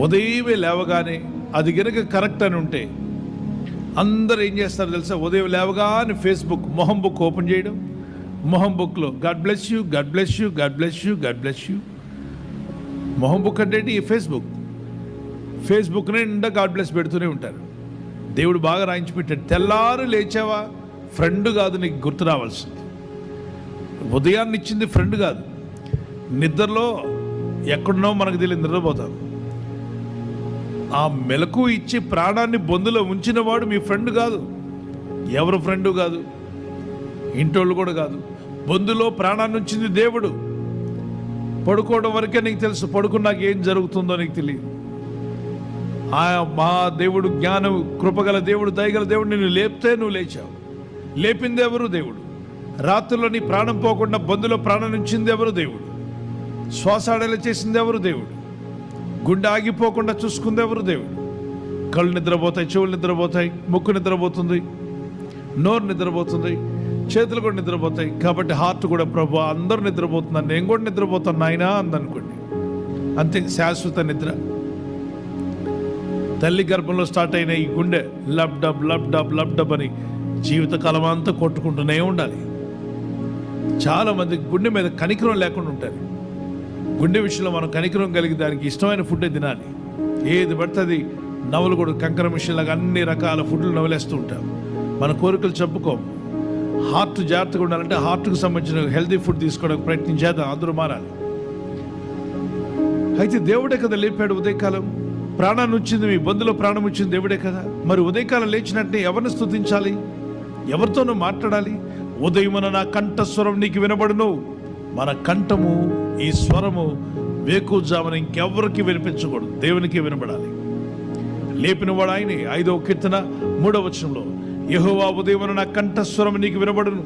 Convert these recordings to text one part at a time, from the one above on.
ఉదయమే లేవగానే అది గనక కరెక్ట్ అని ఉంటే అందరూ ఏం చేస్తారు తెలుసా? ఉదయం లేవగానే ఫేస్బుక్ మొహం బుక్ ఓపెన్ చేయడం. మొహం బుక్లో God bless you God bless you God bless you God bless you. మొహం బుక్ అంటే ఈ ఫేస్బుక్. ఫేస్బుక్ నిండా గాడ్ బ్లెస్ పెడుతూనే ఉంటారు. దేవుడు బాగా రాయించి పెట్టాడు. తెల్లారు లేచావా? ఫ్రెండ్ కాదు నీకు గుర్తు రావాల్సింది. ఉదయాన్ని ఇచ్చింది ఫ్రెండ్ కాదు. నిద్రలో ఎక్కడున్నావు మనకు తెలియదు నిద్రపోతాం ఆ మెలకు ఇచ్చి ప్రాణాన్ని బొందులో ఉంచిన వాడు మీ ఫ్రెండ్ కాదు. ఎవరు ఫ్రెండు కాదు. ఇంటోళ్ళు కూడా కాదు. బొందులో ప్రాణాన్ని ఉంచింది దేవుడు. పడుకోవడం వరకే నీకు తెలుసు పడుకున్నాక ఏం జరుగుతుందో నీకు తెలియదు. ఆ మా దేవుడు జ్ఞానం కృపగల దేవుడు దయగల దేవుడు నిన్ను లేపితే నువ్వు లేచావు. లేపింది ఎవరు దేవుడు? రాత్రుల్లో నీ ప్రాణం పోకుండా బంధులో ప్రాణం ఉంచింది ఎవరు దేవుడు? శ్వాస ఆడేలా చేసింది ఎవరు దేవుడు? గుండె ఆగిపోకుండా చూసుకుంది ఎవరు దేవుడు? కళ్ళు నిద్రపోతాయి చెవులు నిద్రపోతాయి ముక్కు నిద్రపోతుంది నోరు నిద్రపోతుంది చేతులు కూడా నిద్రపోతాయి. కాబట్టి హార్ట్ కూడా ప్రభు అందరూ నిద్రపోతున్నారు. నేను కూడా నిద్రపోతాను నాయనా అందనుకోండి అంతే శాశ్వత నిద్ర. తల్లి గర్భంలో స్టార్ట్ అయిన ఈ గుండె lub dub lub dub lub dub అని జీవితకాలం అంతా కొట్టుకుంటూనే ఉండాలి. చాలా మంది గుండె మీద కనికరం లేకుండా ఉంటారు. గుండె విషయంలో మనం కనికరం కలిగి దానికి ఇష్టమైన ఫుడ్డే తినాలి. ఏది పడుతుంది నవలు కూడా కంకర మిషన్లాగా అన్ని రకాల ఫుడ్లు నవలేస్తూ ఉంటాం. మన కోరికలు చెప్పుకోం హార్ట్ జాగ్రత్తగా ఉండాలంటే హార్ట్కు సంబంధించిన హెల్తీ ఫుడ్ తీసుకోవడానికి ప్రయత్నం చేద్దాం. అందరూ మారాలి. అయితే దేవుడే కదా లేపాడు ఉదయకాలం? ప్రాణాన్ని వచ్చింది మీ బంధులో ప్రాణం వచ్చింది దేవుడే కదా? మరి ఉదయకాలం లేచినట్టే ఎవరిని స్తుతించాలి? ఎవరితోనూ మాట్లాడాలి? ఉదయమున నా కంఠస్వరం నీకు వినబడును. మన కంఠము ఈ స్వరము వేకూజామని ఇంకెవ్వరికి వినిపించకూడదు. దేవునికి వినబడాలి. లేపినవాడు ఆయనే. ఐదవ కీర్తన మూడవ వచనంలో యహోవా ఉదయమున నా కంఠస్వరం నీకు వినబడును.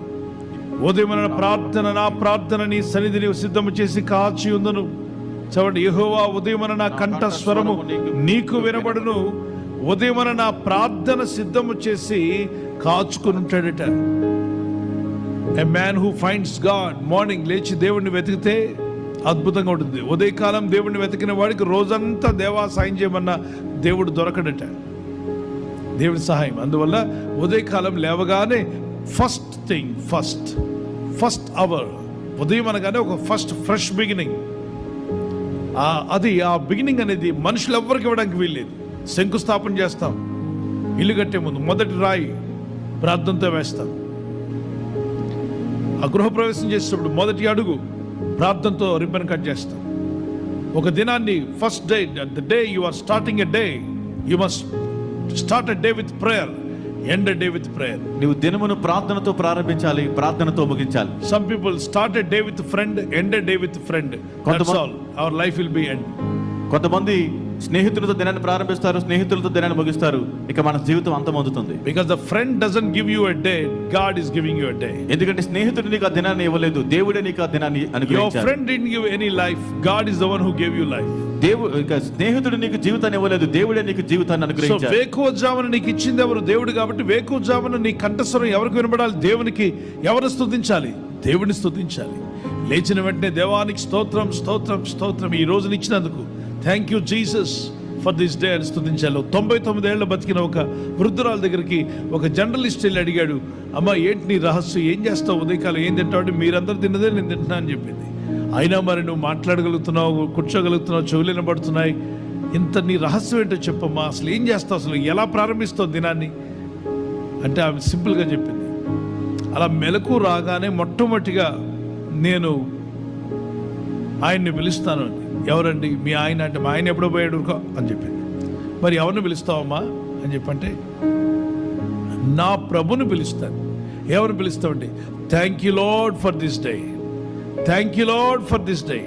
ఉదయమున ప్రార్థన నా ప్రార్థన నీ సన్నిధిని సిద్ధము చేసి కాచి ఉందను. చవండి యహోవా ఉదయమున నా కంఠస్వరము నీకు వినబడును. ఉదయమున నా ప్రార్థన సిద్ధము చేసి కాచుకుని ఉంటాడట. A man who finds God morning లేచి దేవుణ్ణి వెతికితే అద్భుతంగా ఉంటుంది. ఉదయకాలం దేవుడిని వెతికిన వాడికి రోజంతా దేవా సాయం చేయమన్న దేవుడు దొరకడట. దేవుడి సహాయం. అందువల్ల ఉదయకాలం లేవగానే first thing first first hour ఉదయం అనగానే ఒక ఫస్ట్ ఫ్రెష్ బిగినింగ్ అది ఆ బిగినింగ్ అనేది మనుషులు ఎవ్వరికి ఇవ్వడానికి వీల్లేదు. శంకుస్థాపన చేస్తాం. ఇల్లు కట్టే ముందు మొదటి రాయి ప్రార్థనతో వేస్తాం. ఆ గృహప్రవేశం చేసేటప్పుడు మొదటి అడుగు ప్రార్థనతో రిబ్బన్ కట్ చేస్తాం. ఒక దినాన్ని first day the day you are starting a day you must start a day with prayer end day with prayer నీవు దినమును ప్రార్థనతో ప్రారంభించాలి ప్రార్థనతో ముగించాలి. Some people start day with friend end day with friend all our life will be end కొంతమంది స్నేహితులతో దినాన్ని ప్రారంభిస్తారు స్నేహితులతో దినాన్ని ముగిస్తారు. ఇక మన జీవితం అంతమవుతుంది because the friend doesn't give you a day God is giving you a day ఎందుకంటే స్నేహితుడు నీకు ఆ దినాన్ని ఇవ్వలేదు దేవుడే నీకు ఆ దినాన్ని యువర్ అనుగ్రహించాడు. Friend did give any life God is the one who gave you life దేవు స్నేహితుడు నీకు జీవితాన్ని ఇవ్వలేదు దేవుడే నీకు జీవితాన్ని సో అనుగ్రహించాడు. వేకువజామున నీకు ఇచ్చింది ఎవరు? దేవుడు కాబట్టి వేకువజామున నీ కంఠస్వరం ఎవరికి వినబడాలి? దేవునికి ఎవరు స్తుతించాలి? దేవుని స్తుతించాలి. లేచిన వెంటనే దేవానికి స్తోత్రం స్తోత్రం స్తోత్రం ఈ రోజుని ఇచ్చినందుకు thank you Jesus for this day అని స్థుతించాలి తొంభై తొమ్మిదేళ్ళ బతికిన ఒక వృద్ధురాల దగ్గరికి ఒక జర్నలిస్ట్ వెళ్ళి అడిగాడు అమ్మ ఏంటి నీ రహస్యం? ఏం చేస్తావు? ఉదయకాలం ఏం తింటావు? అంటే మీరందరూ తిన్నదే నేను తింటున్నా అని చెప్పింది. అయినా మరి నువ్వు మాట్లాడగలుగుతున్నావు కూర్చోగలుగుతున్నావు చెవులు వినబడుతున్నాయి. ఇంత నీ రహస్యం ఏంటో చెప్పమ్మా. అసలు ఏం చేస్తావు? అసలు ఎలా ప్రారంభిస్తావు దినాన్ని? అంటే ఆమె సింపుల్గా చెప్పింది. అలా మెలకు రాగానే మొట్టమొదటిగా నేను ఆయన్ని పిలుస్తాను అని ఎవరండి? మీ ఆయన అంటే మా ఆయన ఎప్పుడో పోయాడు అని చెప్పింది. మరి ఎవరిని పిలుస్తావమ్మా? అని చెప్పంటే నా ప్రభుని పిలుస్తాను. ఎవరిని పిలుస్తామండి thank you Lord for this day thank you Lord for this day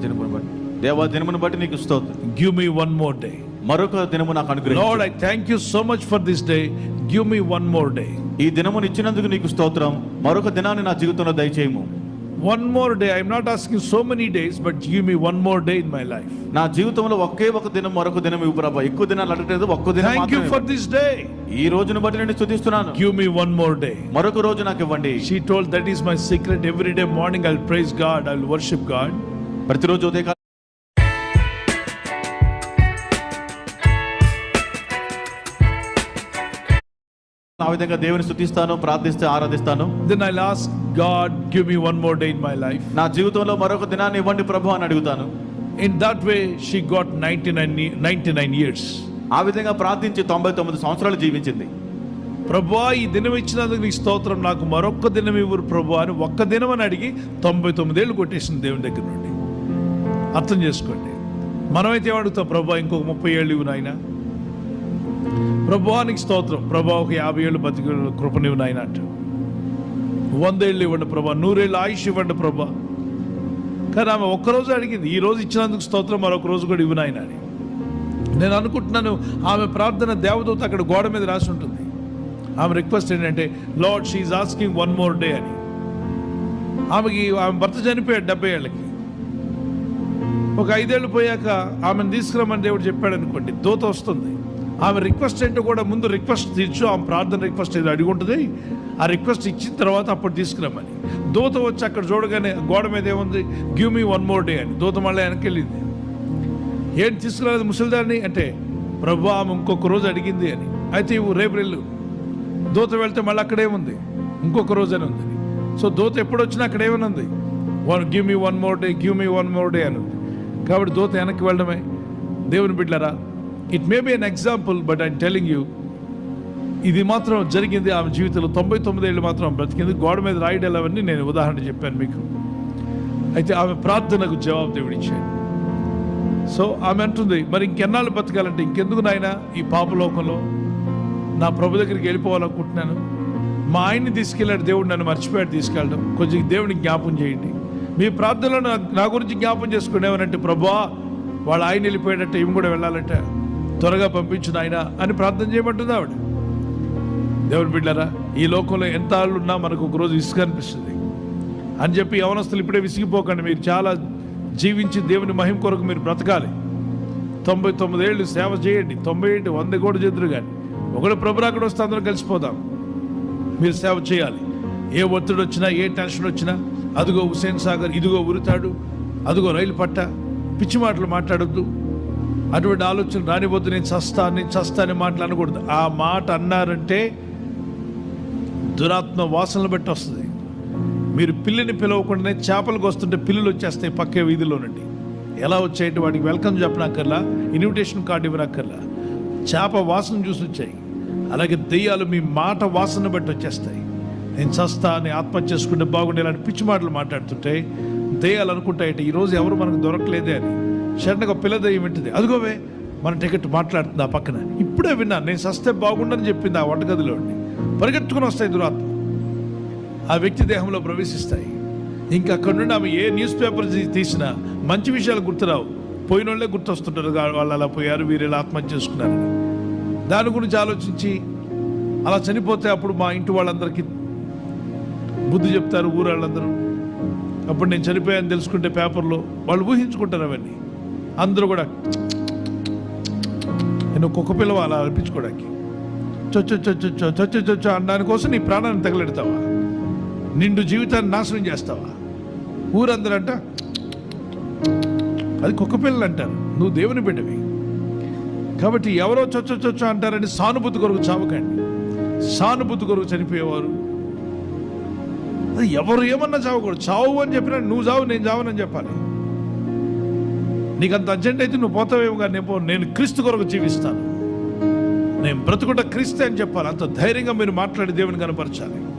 దినమును బట్టి దేవా దినమును బట్టి నీకు స్తోత్రం. Give me one more day మరొక దినము నాకు లార్డ్ అనుగ్రహించు I thank you so much for this day give me one more day ఈ దినమును ఇచ్చినందుకు నీకు స్తోత్రం. మరొక దినాన్ని నా జీవితంలో దయచేయము. One more day I'm not asking so many days but give me one more day in my life నా జీవితంలో ఒకే ఒక దినం మరొక దినం ఇవ్వు ప్రభా ఎక్కువ దినాలు అడగలేదు ఒక్క దినం thank you for this day. ఈ రోజును బట్టి నేను స్తుతిస్తున్నాను. Give me one more day మరొక రోజు నాకు ఇవ్వండి. She told that is my secret every day morning I praise God I worship God ప్రతిరోజు ఉదయకాలం ఆ విధంగా దేవుని స్థుతిస్తాను ప్రార్థిస్తే ఆరాధిస్తాను. Then I'll ask God, give me one more day in my life. నా జీవితంలో మరొక దినాన్ని ఇవ్వండి ప్రభు అని అడుగుతాను. In that way, she got 99, ye- 99 years. ఆ విధంగా ప్రార్థించి తొంభై తొమ్మిది సంవత్సరాలు జీవించింది. ప్రభా ఈ దినం ఇచ్చినందుకు నీ స్తోత్రం నాకు మరొక్క దినం ఇవ్వరు ప్రభు అని ఒక్క దినం అని అడిగి తొంభై తొమ్మిదేళ్ళు కొట్టేసింది దేవుని దగ్గర నుండి. అర్థం చేసుకోండి. మనమైతే ఏమడుగుతాం ప్రభా ఇంకొక ముప్పై ఏళ్ళు ఇవ్వు నాయన. ప్రభువానికి స్తోత్రం. ప్రభా ఒక యాభై ఏళ్ళు బతికి కృపనివ్వు నాయన అంట. వందేళ్ళు ఇవ్వండి ప్రభా నూరేళ్ళు ఆయుష్ ఇవ్వండి ప్రభా. కానీ ఆమె ఒక్కరోజు అడిగింది ఈ రోజు ఇచ్చినందుకు స్తోత్రం మరొక రోజు కూడా ఇవ్వు నాయన అని. నేను అనుకుంటున్నాను ఆమె ప్రార్థన దేవదూత అక్కడ గోడ మీద రాసి ఉంటుంది. ఆమె రిక్వెస్ట్ ఏంటంటే Lord she's asking one more day అని. ఆమెకి ఆమె భర్త చనిపోయాడు డెబ్బై ఏళ్ళకి. ఒక ఐదేళ్ళు పోయాక ఆమెను తీసుకురమ్మని దేవుడు చెప్పాడు అనుకోండి దూత వస్తుంది. ఆమె రిక్వెస్ట్ ఏంటో కూడా ముందు రిక్వెస్ట్ తీర్చు ఆమె ప్రార్థన రిక్వెస్ట్ ఏదో అడిగి ఉంటుంది. ఆ రిక్వెస్ట్ ఇచ్చిన తర్వాత అప్పుడు తీసుకురమ్మని. దూత వచ్చి అక్కడ చూడగానే గోడ మీద ఏముంది? Give me one more day అని. దూత మళ్ళీ వెనక్కి వెళ్ళింది. ఏంటి తీసుకురాలేదు ముసలిదారిని? అంటే ప్రభు ఆమె ఇంకొక రోజు అడిగింది అని. అయితే రేపు వెళ్ళు. దూత వెళ్తే మళ్ళీ అక్కడేముంది ఇంకొక రోజు అని ఉంది సో దూత ఎప్పుడు వచ్చినా అక్కడ ఏమని ఉంది one give me one more day give me one more day అని ఉంది కాబట్టి దూత వెనక్కి వెళ్ళడమే. దేవుని బిడ్డరా it may be an example but I'm telling you ఇది మాత్రం జరిగింది ఆమె జీవితంలో తొంభై తొమ్మిది ఏళ్ళు మాత్రం బ్రతికింది. గోడ మీద రాయడాలు అవన్నీ నేను ఉదాహరణ చెప్పాను మీకు. అయితే ఆమె ప్రార్థనకు జవాబు దేవుడిచ్చాడు. సో ఆమె అంటుంది మరి ఇంకెన్నాళ్ళు బతకాలంటే ఇంకెందుకు నాయన ఈ పాపలోకంలో? నా ప్రభు దగ్గరికి వెళ్ళిపోవాలనుకుంటున్నాను. మా ఆయన్ని తీసుకెళ్ళాడు దేవుడు నన్ను మర్చిపోయాడు తీసుకెళ్ళడం. కొంచెం దేవుడిని జ్ఞాపం చేయండి. మీ ప్రార్థనలో నా- గురించి జ్ఞాపం చేసుకునేవనంటే ప్రభా వాళ్ళ ఆయన వెళ్ళిపోయాడంటే ఇవి కూడా వెళ్ళాలంటే. త్వరగా పంపించు ఆయన అని ప్రార్థన చేయమంటుంది ఆవిడ. దేవుని బిడ్డారా ఈ లోకంలో ఎంత ఆళ్ళు ఉన్నా మనకు ఒక రోజు ఇసుక అనిపిస్తుంది. అని చెప్పి యవనస్తులు ఇప్పుడే విసిగిపోకండి. మీరు చాలా జీవించి దేవుని మహిమ కొరకు మీరు బ్రతకాలి. తొంభై తొమ్మిది ఏళ్ళు సేవ చేయండి. తొంభై ఏంటి వంద కూడా చెదురు కానీ. ఒకడు ప్రభు అక్కడ వస్తే అందరం కలిసిపోదాం. మీరు సేవ చేయాలి. ఏ ఒత్తిడి వచ్చినా ఏ టెన్షన్ వచ్చినా అదిగో హుసేన్ సాగర్ ఇదిగో ఉరితాడు అదిగో రైలు పట్ట పిచ్చి మాటలు మాట్లాడొద్దు. అటువంటి ఆలోచన రానిపోతే నేను చస్తా నేను చస్తా అనే మాటలు అనకూడదు. ఆ మాట అన్నారంటే దురాత్మ వాసనలు బట్టి వస్తుంది. మీరు పిల్లిని పిలవకుండానే చేపలకు వస్తుంటే పిల్లులు వచ్చేస్తాయి పక్కే వీధిలో నుండి. ఎలా వచ్చాయంటే వాటికి వెల్కమ్ చెప్పనక్కర్లా ఇన్విటేషన్ కార్డు ఇవ్వనక్కర్లా. చేప వాసన చూసి వచ్చాయి. అలాగే దెయ్యాలు మీ మాట వాసన బట్టి వచ్చేస్తాయి. నేను చస్తా అని ఆత్మహత్య చేసుకుంటే బాగుండే ఇలాంటి పిచ్చి మాటలు మాట్లాడుతుంటే దెయ్యాలు అనుకుంటాయంటే ఈరోజు ఎవరు మనకు దొరకలేదే అని. సడన్గా పిల్ల దయ్యం వింటుంది. అదిగోవే మన టికెట్ మాట్లాడుతుంది ఆ పక్కన. ఇప్పుడే విన్నాను నేను సస్తే బాగుండని చెప్పింది ఆ వంటగదిలో పరిగెత్తుకుని వస్తాయి దురాత్మ ఆ వ్యక్తి దేహంలో ప్రవేశిస్తాయి. ఇంకా అక్కడ నుండి ఆమె ఏ న్యూస్ పేపర్ తీసినా మంచి విషయాలు గుర్తురావు. పోయిన వాళ్ళే గుర్తొస్తుంటారు వాళ్ళు అలా పోయారు వీరు ఇలా ఆత్మహత్య చేసుకున్నారు దాని గురించి ఆలోచించి అలా చనిపోతే అప్పుడు మా ఇంటి వాళ్ళందరికీ బుద్ధి చెప్తారు ఊరు వాళ్ళందరూ అప్పుడు నేను చనిపోయాను తెలుసుకుంటే పేపర్లో వాళ్ళు ఊహించుకుంటారు అవన్నీ. అందరూ కూడా నేను కుక్క పిల్లవ? అలా అనిపించుకోవడానికి. చొచ్చు చొచ్చు చొచ్చు చొచ్చు అనడానికి కోసం నీ ప్రాణాన్ని తగలెడతావా? నిండు జీవితాన్ని నాశనం చేస్తావా? ఊరందరంట అది కుక్క పిల్లలు అంటారు నువ్వు దేవుని బిడ్డవి. కాబట్టి ఎవరో చొచ్చు చొచ్చు అంటారని సానుభూతి కొరకు చావకండి. సానుభూతి కొరకు చనిపోయేవారు. అది ఎవరు ఏమన్నా చావకూడదు. చావు అని చెప్పినా నువ్వు చావు నేను చావనని చెప్పాలి. నీకు అంత అర్జెంట్ అయితే నువ్వు పోతావేమో కానీ నేను నేను క్రీస్తు కొరకు జీవిస్తాను. నేను బ్రతుకుంట క్రీస్తే అని చెప్పాలి. అంత ధైర్యంగా మీరు మాట్లాడి దేవుని కనపరచాలి.